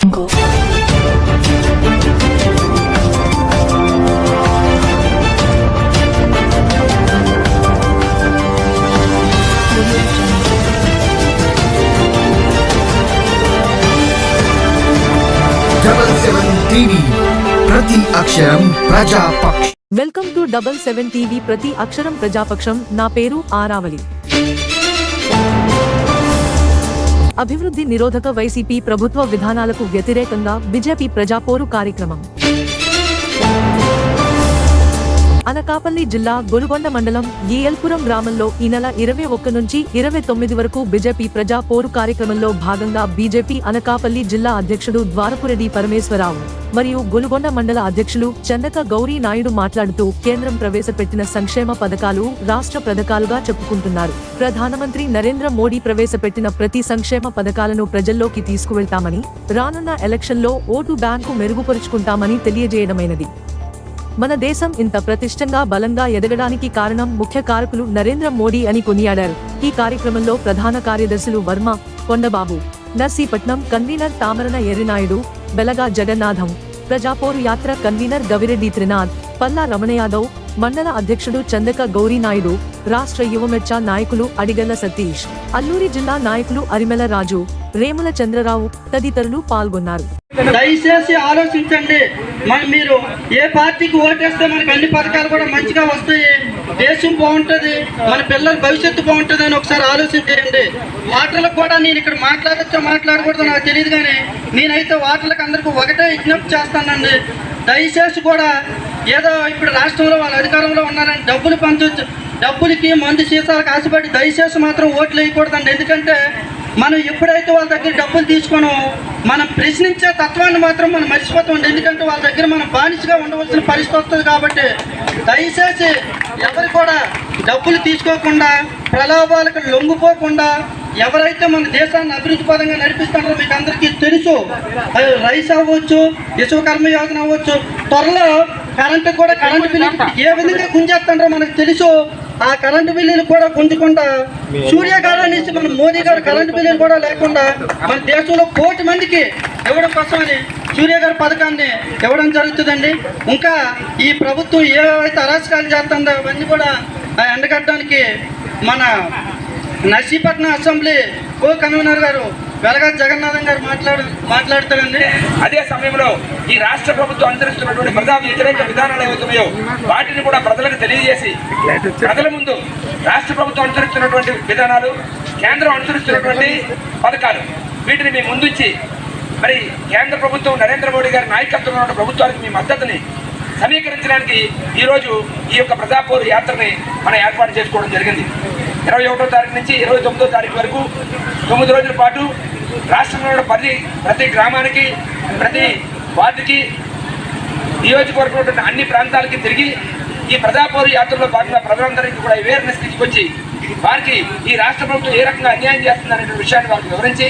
Go. Double seven TV ప్రతి అక్షరం ప్రజాపక్ష welcome to double seven TV ప్రతి అక్షరం ప్రజాపక్షం నా పేరు ఆరావళి అభివృద్ధి నిరోధక వైసీపీ ప్రభుత్వ విధానాలకు వ్యతిరేకంగా బీజేపీ ప్రజాపోరు కార్యక్రమం. అనకాపల్లి జిల్లా గొలుగొండ మండలం ఏఎల్పురం గ్రామంలో ఈ నెల ఇరవై ఒక్క నుంచి ఇరవై తొమ్మిది వరకు బీజేపీ ప్రజా పోరు కార్యక్రమంలో భాగంగా బీజేపీ అనకాపల్లి జిల్లా అధ్యక్షుడు ద్వారపురెడ్డి పరమేశ్వరరావు మరియు గొలుగొండ మండల అధ్యక్షులు చందక గౌరీ నాయుడు మాట్లాడుతూ కేంద్రం ప్రవేశపెట్టిన సంక్షేమ పథకాలు రాష్ట్ర పథకాలుగా చెప్పుకుంటున్నారు. ప్రధానమంత్రి నరేంద్ర మోడీ ప్రవేశపెట్టిన ప్రతి సంక్షేమ పథకాలను ప్రజల్లోకి తీసుకువెళ్తామని రానున్న ఎలక్షన్లో ఓటు బ్యాంకు మెరుగుపరుచుకుంటామని తెలియజేయడమైనది. మన దేశం ఇంత ప్రతిష్టంగా బలంగా ఎదగడానికి కారణం ముఖ్య కారకులు నరేంద్ర మోడీ అని కొనియాడారు. ఈ కార్యక్రమంలో ప్రధాన కార్యదర్శులు వర్మ కొండబాబు నర్సీపట్నం కన్వీనర్ తామరన ఎర్రినాయుడు బెలగా జగన్నాథం ప్రజాపోరు యాత్ర కన్వీనర్ గవిరెడ్డి త్రినాథ్ పల్లా రమణయాదవ్ మండల అధ్యక్షుడు చందక గౌరీ నాయుడు రాష్ట్ర యువమెచ్చా నాయకులు అడిగల్ల సతీష్ అల్లూరి జిల్లా నాయకులు అరిమెల రాజు రేముల చంద్రరావు తదితరులు పాల్గొన్నారు. దయచేసి ఆలోచించండి. మరి మీరు ఏ పార్టీకి ఓటేస్తే మనకి అన్ని పథకాలు కూడా మంచిగా వస్తాయి. దేశం బాగుంటుంది మన పిల్లల భవిష్యత్తు బాగుంటుంది అని ఒకసారి ఆలోచించేయండి వాటర్లకు కూడా నేను ఇక్కడ మాట్లాడచ్చో మాట్లాడకూడదు నాకు తెలియదు కానీ నేనైతే వాటర్లకు అందరికీ ఒకటే విజ్ఞప్తి చేస్తానండి. దయచేసి కూడా ఏదో ఇప్పుడు రాష్ట్రంలో వాళ్ళు అధికారంలో ఉన్నారని డబ్బులు పంచవచ్చు డబ్బులకి మందు సీసాలకు ఆశపడి దయచేసి మాత్రం ఓట్లు వేయకూడదండి. ఎందుకంటే మనం ఎప్పుడైతే వాళ్ళ దగ్గర డబ్బులు తీసుకోనో మనం ప్రశ్నించే తత్వాన్ని మాత్రం మనం మర్చిపోతాం ఎందుకంటే వాళ్ళ దగ్గర మనం బానిసగా ఉండవలసిన పరిస్థితి వస్తుంది కాబట్టి దయచేసి ఎవరు కూడా డబ్బులు తీసుకోకుండా ప్రలోభాలకు లొంగిపోకుండా ఎవరైతే మన దేశాన్ని అభివృద్ధి పరంగా నడిపిస్తారో మీకు అందరికీ తెలుసు. అది రైస్ అవ్వచ్చు విశ్వకర్మ యోజన అవ్వచ్చు త్వరలో కరెంటు కూడా కరెంటు బిల్లు ఏ విధంగా గుంజేస్తారో మనకు తెలుసు. ఆ కరెంటు బిల్లులు కూడా గుంజకుండా సూర్య గారు అనేసి మన మోదీ గారు కరెంటు బిల్లులు కూడా లేకుండా మన దేశంలో కోటి మందికి ఇవ్వడం కోసమని సూర్య గారి పథకాన్ని ఇవ్వడం జరుగుతుందండి. ఇంకా ఈ ప్రభుత్వం ఏవైతే అరాచకాలు చేస్తుందో అవన్నీ కూడా ఎండగట్టడానికి మన నర్సీపట్నం అసెంబ్లీ కో కన్వీనర్ గారు వెలగా జగన్నాథం గారు మాట్లాడు మాట్లాడతారండి. అదే సమయంలో ఈ రాష్ట్ర ప్రభుత్వం అనుసరిస్తున్నటువంటి ప్రజా వ్యతిరేక విధానాలు ఏవైతున్నాయో వాటిని కూడా ప్రజలకు తెలియజేసి ప్రజల ముందు రాష్ట్ర ప్రభుత్వం అనుసరిస్తున్నటువంటి విధానాలు కేంద్రం అనుసరిస్తున్నటువంటి పథకాలు వీటిని మీ ముందుంచి మరి కేంద్ర ప్రభుత్వం నరేంద్ర మోడీ గారి నాయకత్వంలో ఉన్న ప్రభుత్వానికి మీ మద్దతుని సమీకరించడానికి ఈరోజు ఈ యొక్క ప్రజాపోరు యాత్రని మనం ఏర్పాటు చేసుకోవడం జరిగింది. ఇరవై ఒకటో తారీఖు నుంచి ఇరవై తొమ్మిదో తారీఖు వరకు తొమ్మిది రోజుల పాటు రాష్ట్రంలో ప్రతి ప్రతి గ్రామానికి ప్రతి వార్డుకి నియోజకవర్గంలో అన్ని ప్రాంతాలకి తిరిగి ఈ ప్రజాపోరు యాత్రలో భాగంగా ప్రజలందరికీ కూడా అవేర్నెస్ తీసుకొచ్చి వారికి ఈ రాష్ట్ర ప్రభుత్వం ఏ రకంగా అన్యాయం చేస్తుందనే విషయాన్ని వారికి వివరించి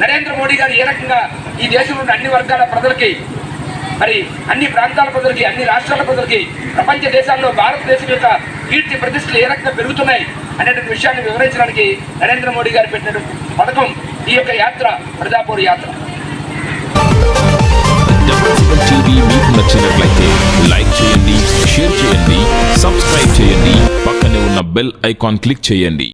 నరేంద్ర మోడీ గారు ఏ రకంగా ఈ దేశంలో అన్ని వర్గాల ప్రజలకి మరి అన్ని ప్రాంతాల ప్రజలకి అన్ని రాష్ట్రాల ప్రజలకి ప్రపంచ దేశాల్లో భారతదేశం యొక్క కీర్తి ప్రతిష్టలు ఏ రకంగా పెరుగుతున్నాయి అనేటువంటి విషయాన్ని వివరించడానికి నరేంద్ర మోడీ గారు పెట్టిన పథకం ఈ యొక్క యాత్ర ప్రజాపూర్ యాత్ర. టీవీ మీకు నచ్చినట్లయితే లైక్ చేయండి షేర్ చేయండి సబ్స్క్రైబ్ చేయండి పక్కనే ఉన్న బెల్ ఐకాన్ క్లిక్ చేయండి